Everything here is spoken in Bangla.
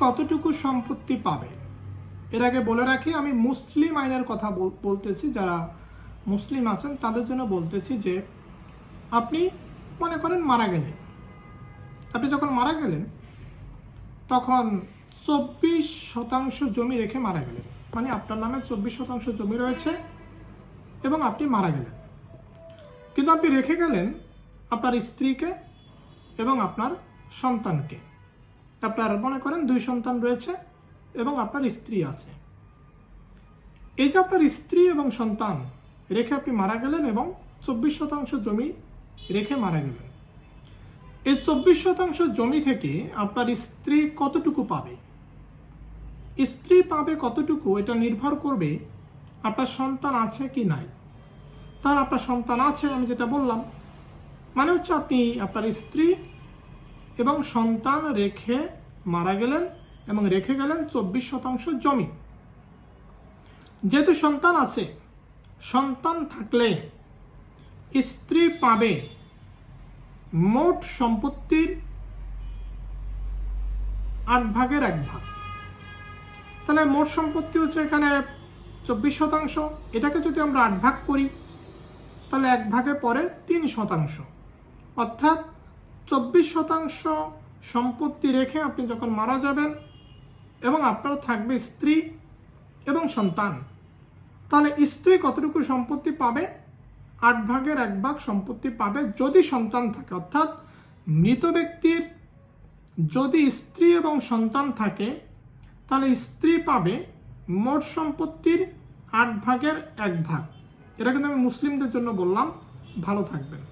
কতটুকু সম্পত্তি পাবে? এর আগে বলে রাখি, আমি মুসলিম আইনের কথা বলতেছি, যারা মুসলিম আছেন, তাদের জন্য বলতেছি যে, আপনি মনে করেন মারা গেলেন। আপনি যখন মারা গেলেন, তখন চব্বিশ শতাংশ জমি রেখে মারা গেলেন। মানে আপনার নামে চব্বিশ শতাংশ জমি রয়েছে এবং আপনি মারা গেলেন। কিন্তু আপনি রেখে গেলেন আপনার স্ত্রীকে এবং আপনার সন্তানকে। আপনার মনে করেন দুই সন্তান রয়েছে এবং আপনার স্ত্রী আছে। এই যে আপনার স্ত্রী এবং সন্তান রেখে আপনি মারা গেলেন এবং চব্বিশ শতাংশ জমি রেখে মারা গেলেন। এই চব্বিশ শতাংশ জমি থেকে আপনার স্ত্রী কতটুকু পাবে? স্ত্রী পাবে কতটুকু এটা নির্ভর করবে আপনার সন্তান আছে কি নাই। তার আপনার সন্তান আছে আমি যেটা বললাম মানে হচ্ছে আপনি আপনার স্ত্রী এবং সন্তান রেখে মারা গেলেন এবং রেখে গেলেন চব্বিশ শতাংশ জমি। যেহেতু সন্তান আছে, সন্তান থাকলে স্ত্রী পাবে মোট সম্পত্তির আট ভাগের এক ভাগ। তাহলে মোট সম্পত্তি হচ্ছে এখানে চব্বিশ শতাংশ। এটাকে যদি আমরা আট ভাগ করি, তাহলে এক ভাগে পরে তিন শতাংশ। অর্থাৎ চব্বিশ শতাংশ সম্পত্তি রেখে আপনি যখন মারা যাবেন এবং আপনার থাকবে স্ত্রী এবং সন্তান, তাহলে স্ত্রী কতটুকু সম্পত্তি পাবে? আট ভাগের এক ভাগ সম্পত্তি পাবে যদি সন্তান থাকে। অর্থাৎ মৃত ব্যক্তির যদি স্ত্রী এবং সন্তান থাকে, তাহলে স্ত্রী পাবে মোট সম্পত্তির আট ভাগের এক ভাগ। এটা কিন্তু আমি মুসলিমদের জন্য বললাম, ভালো থাকবেন।